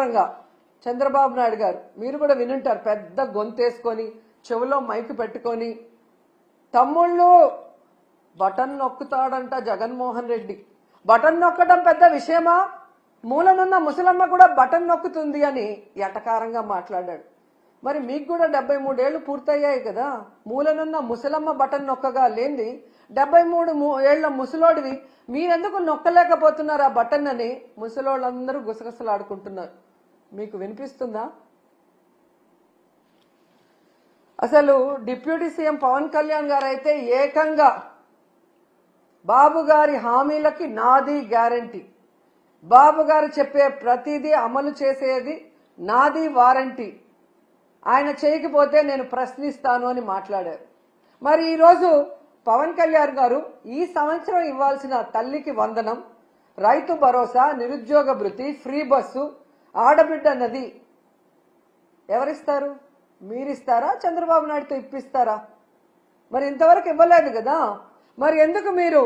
ఎటకారంగా చంద్రబాబు నాయుడు గారు మీరు కూడా వినుంటారు పెద్ద గొంతేసుకొని చెవిలో మైక్ పెట్టుకొని తమ్ముళ్ళు బటన్ నొక్కుతాడంట జగన్మోహన్ రెడ్డి. బటన్ నొక్కడం పెద్ద విషయమా? మూలనున్న ముసలమ్మ కూడా బటన్ నొక్కుతుంది అని ఎటకారంగా మాట్లాడాడు. మరి మీకు కూడా డెబ్బై మూడేళ్ళు పూర్తయ్యాయి కదా. మూలనున్న ముసలమ్మ బటన్ నొక్కగా లేని డెబ్బై మూడు ఏళ్ళ ముసలోడివి. మీరెందుకు నొక్కలేకపోతున్నారు ఆ బటన్ అని ముసలోళ్ళందరూ గుసగుసలాడుకుంటున్నారు. మీకు వినిపిస్తుందా? అసలు డిప్యూటీ సీఎం పవన్ కళ్యాణ్ గారు అయితే ఏకంగా బాబు గారి హామీలకి నాది గ్యారంటీ. బాబు గారు చెప్పే ప్రతిదీ అమలు చేసేది నాది వారంటీ. ఆయన చేయకపోతే నేను ప్రశ్నిస్తాను అని మాట్లాడారు. మరి ఈరోజు పవన్ కళ్యాణ్ గారు ఈ సంవత్సరం ఇవ్వాల్సిన తల్లికి వందనం రైతు భరోసా నిరుద్యోగ భృతి ఫ్రీ బస్సు ఆడబిడ్డ నది ఎవరిస్తారు? మీరిస్తారా? చంద్రబాబు నాయుడుతో ఇప్పిస్తారా? మరి ఇంతవరకు ఇవ్వలేదు కదా? మరి ఎందుకు మీరు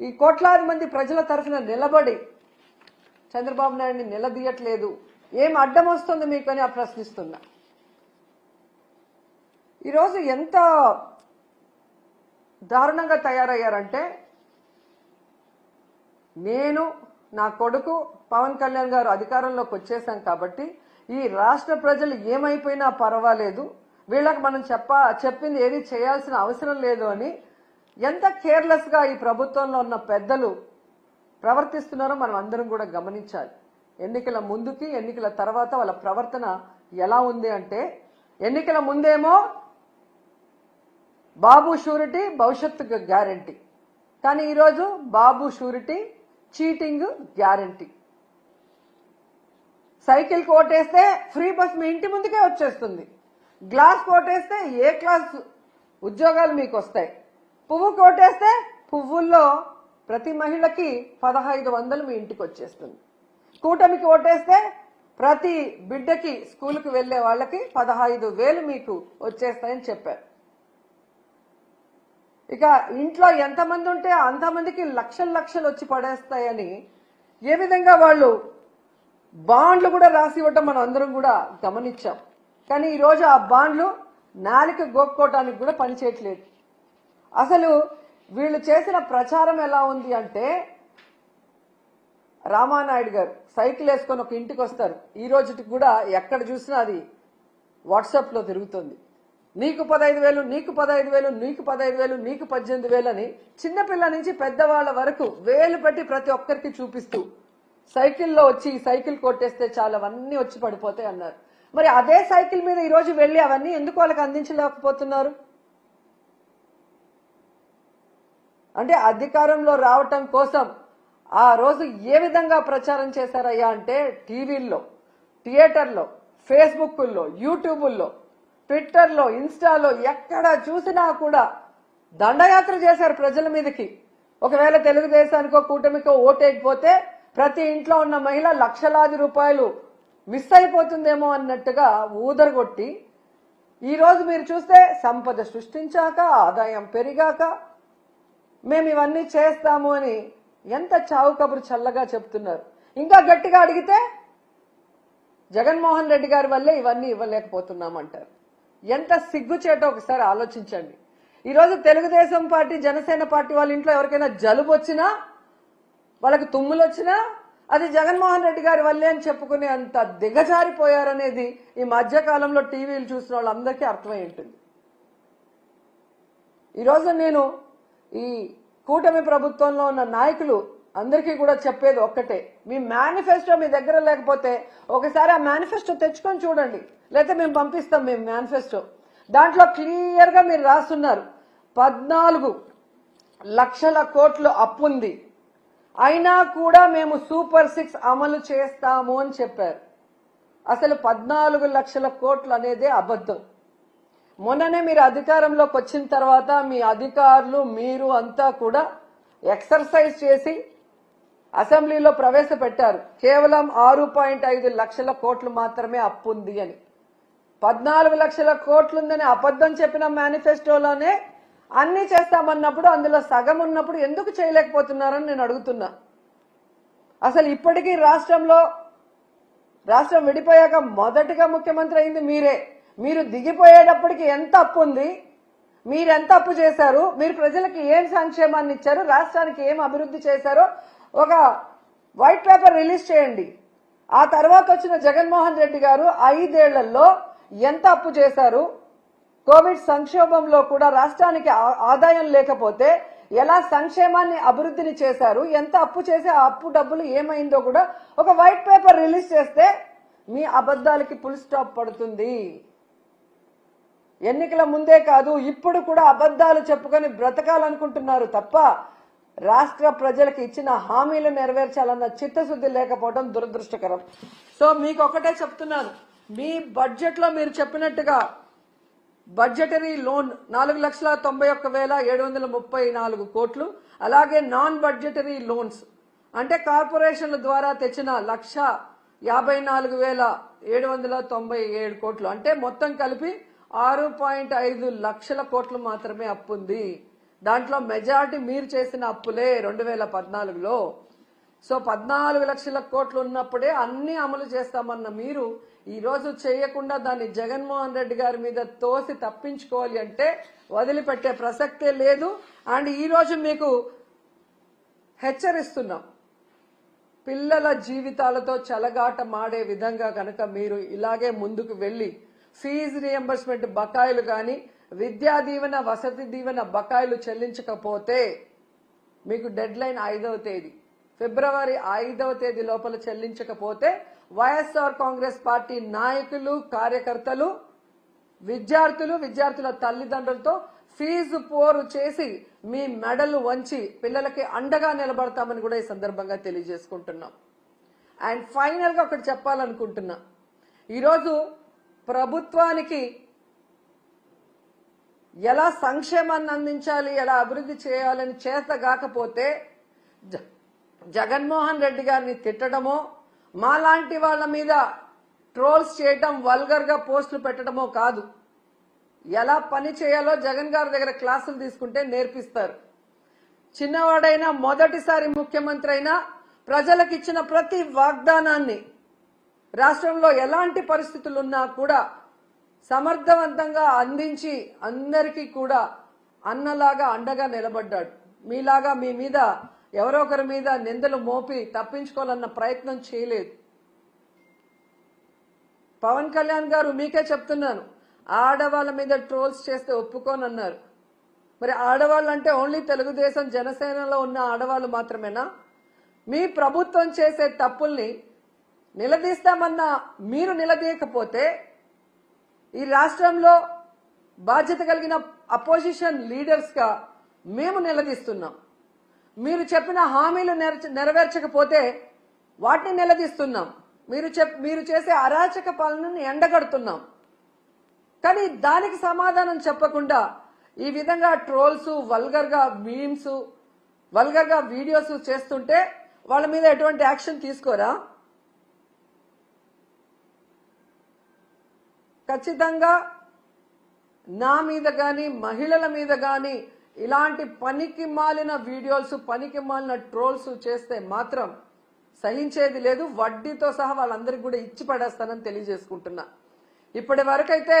ఈ కోట్లాది మంది ప్రజల తరఫున నిలబడి చంద్రబాబు నాయుడిని నిలదీయట్లేదు? ఏం అడ్డం వస్తుంది మీకు అని ప్రశ్నిస్తున్నా. ఈరోజు ఎంత దారుణంగా తయారయ్యారంటే నేను నా కొడుకు పవన్ కళ్యాణ్ గారు అధికారంలోకి వచ్చేసాం కాబట్టి ఈ రాష్ట్ర ప్రజలు ఏమైపోయినా పర్వాలేదు. వీళ్ళకి మనం చెప్ప చెప్పింది ఏది చేయాల్సిన అవసరం లేదు అని ఎంత కేర్లెస్గా ఈ ప్రభుత్వంలో ఉన్న పెద్దలు ప్రవర్తిస్తున్నారో మనం అందరం కూడా గమనించాలి. ఎన్నికల ముందుకి ఎన్నికల తర్వాత వాళ్ళ ప్రవర్తన ఎలా ఉంది అంటే ఎన్నికల ముందేమో బాబు షూరిటీ భవిష్యత్తు గ్యారంటీ. కానీ ఈరోజు Babu surety cheating guarantee. Cycle కోటేస్తే free bus మీ ఇంటి ముందుకే వచ్చేస్తుంది. గ్లాస్ కోటేస్తే ఏ క్లాస్ ఉద్యోగాలు మీకు వస్తాయి పువ్వు కోటేస్తే పువ్వుల్లో ప్రతి మహిళకి పదహైదు వందలు మీ ఇంటికి వచ్చేస్తుంది. కూటమికి ఓటేస్తే ప్రతి బిడ్డకి స్కూల్కి వెళ్ళే వాళ్ళకి పదహైదు వేలు మీకు వచ్చేస్తాయని చెప్పారు. ఇక ఇంట్లో ఎంతమంది ఉంటే అంతమందికి లక్షలు లక్షలు వచ్చి పడేస్తాయని ఏ విధంగా వాళ్ళు బాండ్లు కూడా రాసి ఇవ్వటం మనం అందరం కూడా గమనించాం. కానీ ఈరోజు ఆ బాండ్లు నాలిక గోక్కోవటానికి కూడా పనిచేయట్లేదు. అసలు వీళ్ళు చేసిన ప్రచారం ఎలా ఉంది అంటే రామానాయుడు గారు సైకిల్ వేసుకొని ఒక ఇంటికి వస్తారు. ఈ రోజుకి కూడా ఎక్కడ చూసినా అది వాట్సాప్లో తిరుగుతుంది. నీకు పదహైదు వేలు నీకు పదహైదు వేలు నీకు పదహైదు వేలు నీకు పద్దెనిమిది వేలు అని చిన్నపిల్ల నుంచి పెద్దవాళ్ళ వరకు వేలు పెట్టి ప్రతి ఒక్కరికి చూపిస్తూ సైకిల్లో వచ్చి ఈ సైకిల్ కొట్టేస్తే చాలా అవన్నీ వచ్చి పడిపోతాయి అన్నారు. మరి అదే సైకిల్ మీద ఈరోజు వెళ్ళి అవన్నీ ఎందుకు వాళ్ళకి అందించలేకపోతున్నారు? అంటే అధికారంలో రావటం కోసం ఆ రోజు ఏ విధంగా ప్రచారం చేశారయ్యా అంటే టీవీల్లో థియేటర్లో ఫేస్బుక్ల్లో యూట్యూబుల్లో ట్విట్టర్లో ఇన్స్టాలో ఎక్కడ చూసినా కూడా దండయాత్ర చేశారు ప్రజల మీదకి. ఒకవేళ తెలుగుదేశానికో కూటమికో ఓటేయకపోతే ప్రతి ఇంట్లో ఉన్న మహిళ లక్షలాది రూపాయలు మిస్ అయిపోతుందేమో అన్నట్టుగా ఊదరగొట్టి ఈరోజు మీరు చూస్తే సంపద సృష్టించాక ఆదాయం పెరిగాక మేము ఇవన్నీ చేస్తాము అని ఎంత చావు కబురు చల్లగా చెప్తున్నారు. ఇంకా గట్టిగా అడిగితే జగన్మోహన్ రెడ్డి గారి వల్లే ఇవన్నీ ఇవ్వలేకపోతున్నామంటారు. ఎంత సిగ్గుచేటో ఒకసారి ఆలోచించండి. ఈరోజు తెలుగుదేశం పార్టీ జనసేన పార్టీ వాళ్ళ ఇంట్లో ఎవరికైనా జలుబు వచ్చినా వాళ్ళకి తుమ్ములు వచ్చినా అది జగన్మోహన్ రెడ్డి గారి వల్లే అని చెప్పుకునే అంత దిగజారిపోయారనేది ఈ మధ్యకాలంలో టీవీలు చూసిన వాళ్ళందరికీ అర్థమై ఉంటుంది. ఈరోజు నేను ఈ కూటమి ప్రభుత్వంలో ఉన్న నాయకులు అందరికీ కూడా చెప్పేది ఒక్కటే. మీ మేనిఫెస్టో మీ దగ్గర లేకపోతే ఒకసారి ఆ మేనిఫెస్టో తెచ్చుకొని చూడండి. లేకపోతే మేము పంపిస్తాం మేము మేనిఫెస్టో. దాంట్లో క్లియర్గా మీరు రాస్తున్నారు. పద్నాలుగు లక్షల కోట్లు అప్పుంది అయినా కూడా మేము సూపర్ సిక్స్ అమలు చేస్తాము అని చెప్పారు. అసలు పద్నాలుగు లక్షల కోట్లు అనేదే అబద్ధం. మొన్ననే మీరు అధికారంలోకి వచ్చిన తర్వాత మీ అధికారులు మీరు అంతా కూడా ఎక్సర్సైజ్ చేసి అసెంబ్లీలో ప్రవేశపెట్టారు. కేవలం ఆరు పాయింట్ ఐదు లక్షల కోట్లు మాత్రమే అప్పు ఉంది అని. పద్నాలుగు లక్షల కోట్లుందని అబద్ధం చెప్పిన మేనిఫెస్టోలోనే అన్ని చేస్తామన్నప్పుడు అందులో సగం ఉన్నప్పుడు ఎందుకు చేయలేకపోతున్నారని నేను అడుగుతున్నా. అసలు ఇప్పటికీ రాష్ట్రంలో రాష్ట్రం విడిపోయాక మొదటిగా ముఖ్యమంత్రి అయింది మీరే. మీరు దిగిపోయేటప్పటికి ఎంత అప్పు ఉంది మీరు ఎంత అప్పు చేశారు? మీరు ప్రజలకు ఏం సంక్షేమాన్ని ఇచ్చారు రాష్ట్రానికి ఏం అభివృద్ధి చేశారో ఒక వైట్ పేపర్ రిలీజ్ చేయండి. ఆ తర్వాత వచ్చిన జగన్మోహన్ రెడ్డి గారు ఐదేళ్ళలో ఎంత అప్పు చేశారు? కోవిడ్ సంక్షోభంలో కూడా రాష్ట్రానికి ఆదాయం లేకపోతే ఎలా సంక్షేమాన్ని అభివృద్ధిని చేశారు? ఎంత అప్పు చేసి ఆ అప్పు డబ్బులు ఏమైందో కూడా ఒక వైట్ పేపర్ రిలీజ్ చేస్తే మీ అబద్ధాలకి ఫుల్ స్టాప్ పడుతుంది. ఎన్నికల ముందే కాదు ఇప్పుడు కూడా అబద్ధాలు చెప్పుకొని బ్రతకాలనుకుంటున్నారు తప్ప రాష్ట్ర ప్రజలకు ఇచ్చిన హామీలు నెరవేర్చాలన్న చిత్తశుద్ధి లేకపోవడం దురదృష్టకరం. సో మీకు ఒకటే చెప్తున్నాను. మీ బడ్జెట్లో మీరు చెప్పినట్టుగా బడ్జెటరీ లోన్ నాలుగు లక్షల తొంభై ఒక్క వేల ఏడు వందల ముప్పై నాలుగు కోట్లు అలాగే నాన్ బడ్జెటరీ లోన్స్. అంటే కార్పొరేషన్ల ద్వారా తెచ్చిన లక్ష యాభై నాలుగు వేల ఏడు వందల తొంభై ఏడు కోట్లు. అంటే మొత్తం కలిపి ఆరు పాయింట్ ఐదు లక్షల కోట్లు మాత్రమే అప్పు ఉంది దాంట్లో మెజారిటీ మీరు చేసిన అప్పులే రెండు వేల పద్నాలుగులో. సో పద్నాలుగు లక్షల కోట్లు ఉన్నప్పుడే అన్ని అమలు చేస్తామన్న మీరు ఈ రోజు చేయకుండా దాన్ని జగన్మోహన్ రెడ్డి గారి మీద తోసి తప్పించుకోవాలి అంటే వదిలిపెట్టే ప్రసక్తే లేదు. అండ్ ఈ రోజు మీకు హెచ్చరిస్తున్నాం. పిల్లల జీవితాలతో చలగాట మాడే విధంగా కనుక మీరు ఇలాగే ముందుకు వెళ్ళి ఫీజు రియంబర్స్మెంట్ బకాయిలు కానీ విద్యా దీవెన వసతి దీవెన బకాయిలు చెల్లించకపోతే మీకు డెడ్ లైన్ ఐదవ తేదీ. ఫిబ్రవరి ఐదవ తేదీ లోపల చెల్లించకపోతే వైఎస్ఆర్ కాంగ్రెస్ పార్టీ నాయకులు కార్యకర్తలు విద్యార్థులు విద్యార్థుల తల్లిదండ్రులతో ఫీజు పోరు చేసి మీ మెడలు వంచి పిల్లలకి అండగా నిలబడతామని కూడా ఈ సందర్భంగా తెలియజేసుకుంటున్నాం. అండ్ ఫైనల్గా ఒకటి చెప్పాలనుకుంటున్నా. ఈరోజు ప్రభుత్వానికి ఎలా సంక్షేమాన్ని అందించాలి ఎలా అభివృద్ధి చేయాలని చేతగాకపోతే జ- జగన్మోహన్ రెడ్డి గారిని తిట్టడమో మాలాంటి వాళ్ళ మీద ట్రోల్స్ చేయటం వల్గర్గా పోస్టులు పెట్టడమో కాదు. ఎలా పని చేయాలో జగన్ గారి దగ్గర క్లాసులు తీసుకుంటే నేర్పిస్తారు. చిన్నవాడైనా మొదటిసారి ముఖ్యమంత్రి అయినా ప్రజలకు ఇచ్చిన ప్రతి వాగ్దానాన్ని రాష్ట్రంలో ఎలాంటి పరిస్థితులు ఉన్నా కూడా సమర్థవంతంగా అందించి అందరికీ కూడా అన్నలాగా అండగా నిలబడ్డాడు. మీలాగా మీ మీద ఎవరో ఒకరి మీద నిందలు మోపి తప్పించుకోవాలన్న ప్రయత్నం చేయలేదు. పవన్ కళ్యాణ్ గారు మీకే చెప్తున్నాను ఆడవాళ్ళ మీద ట్రోల్స్ చేస్తే ఒప్పుకోనన్నారు. మరి ఆడవాళ్ళు అంటే ఓన్లీ తెలుగుదేశం జనసేనలో ఉన్న ఆడవాళ్ళు మాత్రమేనా? మీ ప్రభుత్వం చేసే తప్పుల్ని నిలదీస్తామన్నా మీరు నిలదీయకపోతే ఈ రాష్ట్రంలో బాధ్యత కలిగిన అపోజిషన్ లీడర్స్గా మేము నిలదీస్తున్నాం. మీరు చెప్పిన హామీలు నెరవేర్చకపోతే వాటిని నిలదీస్తున్నాం. మీరు చెప్ మీరు చేసే అరాచక పాలనని ఎండగడుతున్నాం. కానీ దానికి సమాధానం చెప్పకుండా ఈ విధంగా ట్రోల్స్ వల్గర్గా మీమ్స్ వల్గర్గా వీడియోస్ చేస్తుంటే వాళ్ళ మీద ఎటువంటి యాక్షన్ తీసుకోరా? ఖచ్చితంగా నా మీద కానీ మహిళల మీద కానీ ఇలాంటి పనికి మాలిన వీడియోస్ పనికి మాలిన ట్రోల్స్ చేస్తే మాత్రం సహించేది లేదు. వడ్డీతో సహా వాళ్ళందరికీ కూడా ఇచ్చి పడేస్తానని తెలియజేసుకుంటున్నా. ఇప్పటి వరకైతే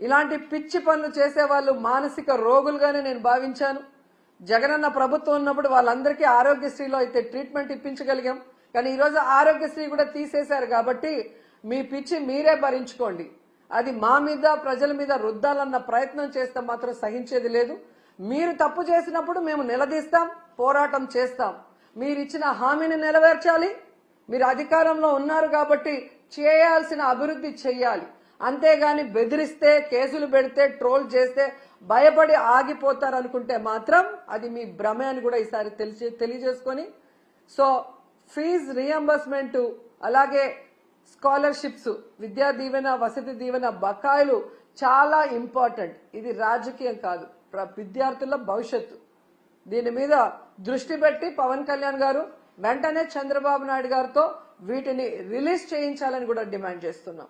ఇలాంటి పిచ్చి పనులు చేసే వాళ్ళు మానసిక రోగులుగానే నేను భావించాను. జగనన్న ప్రభుత్వం ఉన్నప్పుడు వాళ్ళందరికీ ఆరోగ్యశ్రీలో అయితే ట్రీట్మెంట్ ఇప్పించగలిగాం. కానీ ఈరోజు ఆరోగ్యశ్రీ కూడా తీసేశారు కాబట్టి మీ పిచ్చి మీరే భరించుకోండి. అది మా మీద ప్రజల మీద రుద్దాలన్న ప్రయత్నం చేస్తే మాత్రం సహించేది లేదు. మీరు తప్పు చేసినప్పుడు మేము నిలదీస్తాం పోరాటం చేస్తాం. మీరిచ్చిన హామీని నెరవేర్చాలి. మీరు అధికారంలో ఉన్నారు కాబట్టి చేయాల్సిన అభివృద్ధి చెయ్యాలి. అంతేగాని బెదిరిస్తే కేసులు పెడితే ట్రోల్ చేస్తే భయపడి ఆగిపోతారనుకుంటే మాత్రం అది మీ భ్రమే అని కూడా ఈసారి తెలిసి తెలియజేసుకొని సో ఫీజ్ రియంబర్స్మెంట్ అలాగే స్కాలర్షిప్స్ విద్యా దీవెన వసతి దీవెన బకాయిలు చాలా ఇంపార్టెంట్. ఇది రాజకీయం కాదు ప్ర- విద్యార్థుల భవిష్యత్తు. దీని మీద దృష్టి పెట్టి పవన్ కళ్యాణ్ గారు వెంటనే చంద్రబాబు నాయుడు గారితో వీటిని రిలీజ్ చేయించాలని కూడా డిమాండ్ చేస్తున్నాం.